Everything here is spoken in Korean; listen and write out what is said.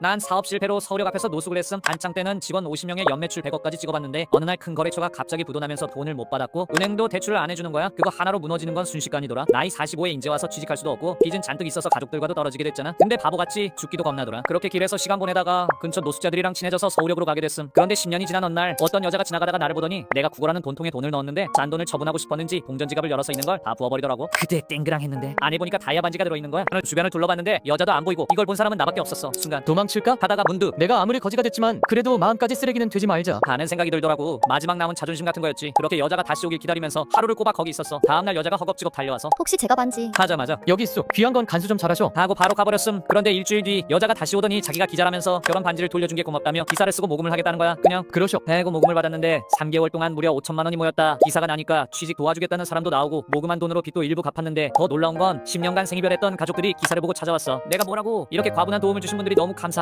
난 사업 실패로 서울역 앞에서 노숙을 했음. 한창 때는 직원 50명에 연매출 100억까지 찍어봤는데 어느 날 큰 거래처가 갑자기 부도나면서 돈을 못 받았고 은행도 대출을 안 해주는 거야. 그거 하나로 무너지는 건 순식간이더라. 나이 45에 인제 와서 취직할 수도 없고 빚은 잔뜩 있어서 가족들과도 떨어지게 됐잖아. 근데 바보같이 죽기도 겁나더라. 그렇게 길에서 시간 보내다가 근처 노숙자들이랑 친해져서 서울역으로 가게 됐음. 그런데 10년이 지난 어느 날 어떤 여자가 지나가다가 나를 보더니 내가 구걸하는 돈통에 돈을 넣었는데 잔돈을 처분하고 싶었는지 동전 지갑을 열어서 있는 걸 다 부어버리더라고. 그때 땡그랑 했는데. 안에 보니까 다이아 반지가 들어있는 거야. 주변을 둘러봤는데 여자도 안 보이고 이걸 본 사람은 나밖에 없었어. 순간. 도망 칠까? 하다가 문득 내가 아무리 거지가 됐지만 그래도 마음까지 쓰레기는 되지 말자. 하는 생각이 들더라고 마지막 남은 자존심 같은 거였지 그렇게 여자가 다시 오길 기다리면서 하루를 꼬박 거기 있었어 다음날 여자가 허겁지겁 달려와서 혹시 제가 반지 맞아 여기 있어. 귀한 건 간수 좀 잘하셔. 하고 바로 가버렸음 그런데 일주일 뒤 여자가 다시 오더니 자기가 기자라면서 결혼 반지를 돌려준 게 고맙다며 기사를 쓰고 모금을 하겠다는 거야 그냥 그러셔. 해고 모금을 받았는데 3개월 동안 무려 5천만 원이 모였다 기사가 나니까 취직 도와주겠다는 사람도 나오고 모금한 돈으로 빚도 일부 갚았는데 더 놀라운 건 10년간 생이별했던 가족들이 기사를 보고 찾아왔어 내가 뭐라고 이렇게 과분한 도움을 주신 분들이 너무 감사